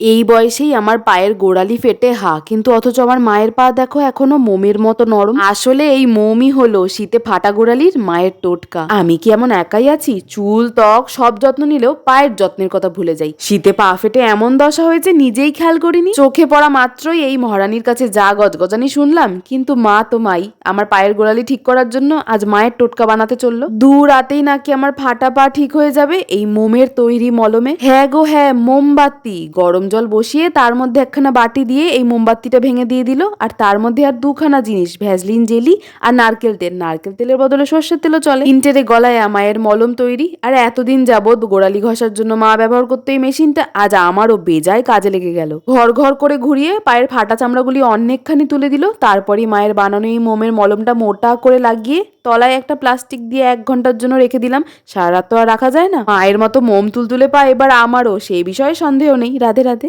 এই বয়সেই আমার পায়ের গোড়ালি ফেটে হা, কিন্তু অথচ আমার মায়ের পা দেখো এখনও মোমের মতো নরম। আসলে এই মোমই হলো শীতে ফাটা গোড়ালির মায়ের টোটকা। আমি কি এমন একাই আছি? চুল, ত্বক, সব যত্ন নিলেও পায়ের যত্নের কথা ভুলে যাই। শীতে পা ফেটে এমন দশা হয়েছে, নিজেই খেয়াল করিনি। চোখে পড়া মাত্রই এই মহারানীর কাছে যা গজগজানি শুনলাম, কিন্তু মা তো মাই, আমার পায়ের গোড়ালি ঠিক করার জন্য আজ মায়ের টোটকা বানাতে চলল। দু রাতেই নাকি আমার ফাটা পা ঠিক হয়ে যাবে এই মোমের তৈরি মলমে। হ্যাঁ গো হ্যাঁ মোমবাতি, গরম জল বসিয়ে তার মধ্যে একখানা বাটি দিয়ে এই মোমবাতিটা ভেঙে দিয়ে দিল। আর তার মধ্যে আর দুখানা জিনিস, ভ্যাসলিন জেলি আর নারকেল তেল। নারকেল তেলের বদলে সর্ষের তেলও চলে। ইন্টারে গলায় মায়ের মলম তৈরি। আর এতদিন যাবৎ গোড়ালি ঘষার জন্য মা ব্যবহার করতো এই মেশিনটা। আজ আমারও বেজায় কাজে লেগে গেল। ঘর ঘর করে ঘুরিয়ে পায়ের ফাটা চামড়াগুলি অনেকখানি তুলে দিল। তারপরই মায়ের বানানো এই মোমের মলমটা মোটা করে লাগিয়ে তলায় একটা প্লাস্টিক দিয়ে এক ঘণ্টার জন্য রেখে দিলাম। সারা রাত তো আর রাখা যায় না। মায়ের মতো মোম তুলতুলে পা এবার আমারও। সেই বিষয়ে সন্দেহ নেই। রাধে রাধে।